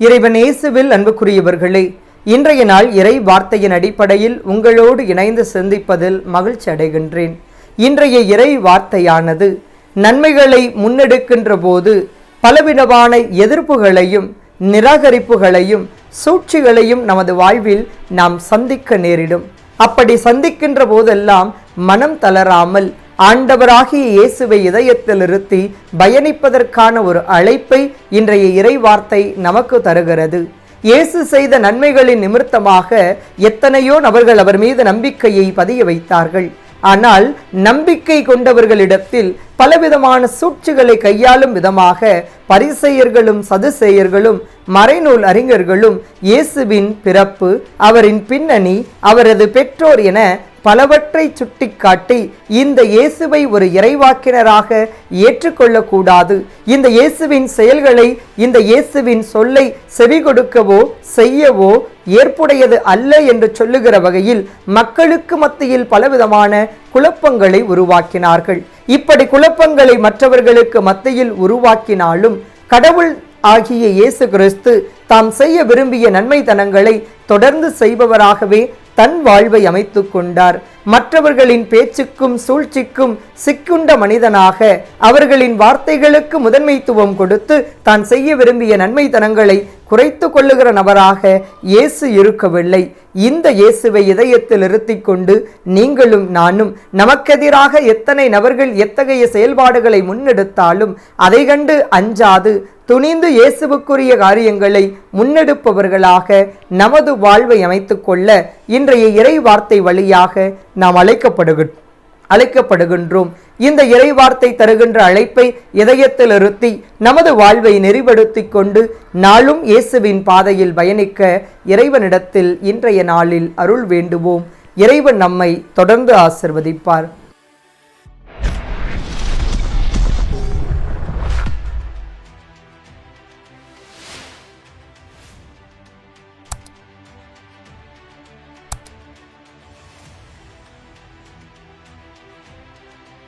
இறைவன் இயேசுவில் அன்புக்குரியவர்களே இன்றைய நாள் இறை வார்த்தையின் அடிப்படையில் உங்களோடு இணைந்து சிந்திப்பதில் மகிழ்ச்சி அடைகின்றேன். இன்றைய இறை வார்த்தையானது நன்மைகளை முன்னெடுக்கின்ற போது பலவிதமான எதிர்ப்புகளையும் நிராகரிப்புகளையும் சூழ்ச்சிகளையும் நமது வாழ்வில் நாம் சந்திக்க நேரிடும். அப்படி சந்திக்கின்ற போதெல்லாம் மனம் தளராமல் ஆண்டவராகிய இயேசுவை இதயத்தில் இருத்தி பயணிப்பதற்கான ஒரு அழைப்பை இன்றைய இறை வார்த்தை நமக்கு தருகிறது. இயேசு செய்த நன்மைகளின் நிமித்தமாக எத்தனையோ நபர்கள் அவர் மீது நம்பிக்கையை பதிய வைத்தார்கள். ஆனால் நம்பிக்கை கொண்டவர்களிடத்தில் பலவிதமான சூழ்ச்சிகளை கையாளும் விதமாக பரிசெயர்களும் சதுசெயர்களும் மறைநூல் அறிஞர்களும் இயேசுவின் பிறப்பு அவரின் பின்னணி அவரது பெற்றோர் என பலவற்றை சுட்டிக்காட்டி இந்த இயேசுவை ஒரு இறைவாக்கினராக ஏற்றுக்கொள்ளக்கூடாது. இந்த இயேசுவின் செயல்களை இந்த இயேசுவின் சொல்லை செவி கொடுக்கவோ செய்யவோ ஏற்புடையது அல்ல என்று சொல்லுகிற வகையில் மக்களுக்கு மத்தியில் பலவிதமான குழப்பங்களை உருவாக்கினார்கள். இப்படி குழப்பங்களை மற்றவர்களுக்கு மத்தியில் உருவாக்கினாலும் கடவுள் ஆகிய இயேசு கிறிஸ்து தாம் செய்ய விரும்பிய நன்மைத்தனங்களை தொடர்ந்து செய்பவராகவே தன் வாழ்வை அமைத்து கொண்டார். மற்றவர்களின் பேச்சுக்கும் சூழ்ச்சிக்கும் சிக்குண்ட மனிதனாக அவர்களின் வார்த்தைகளுக்கு முதன்மைத்துவம் கொடுத்து தான் செய்ய விரும்பிய நன்மைத்தனங்களை குறைத்து கொள்ளுகிற நபராக இயேசு இருக்கவில்லை. இந்த இயேசுவை இதயத்தில் இருத்தி கொண்டு நீங்களும் நானும் நமக்கெதிராக எத்தனை நபர்கள் எத்தகைய செயல்பாடுகளை முன்னெடுத்தாலும் அதை கண்டு அஞ்சாது துணிந்து இயேசுவுக்குரிய காரியங்களை முன்னெடுப்பவர்களாக நமது வாழ்வை அமைத்து கொள்ள இன்றைய இறை வார்த்தை வழியாக நாம் அழைக்கப்படுகிற அழைக்கப்படுகின்றோம். இந்த இறை வார்த்தை தருகின்ற அழைப்பை இதயத்தில் இருத்தி நமது வாழ்வை நெறிப்படுத்திக் கொண்டு நாளும் இயேசுவின் பாதையில் பயணிக்க இறைவனிடத்தில் இன்றைய நாளில் அருள் வேண்டுவோம். இறைவன் நம்மை தொடர்ந்து ஆசிர்வதிப்பார்.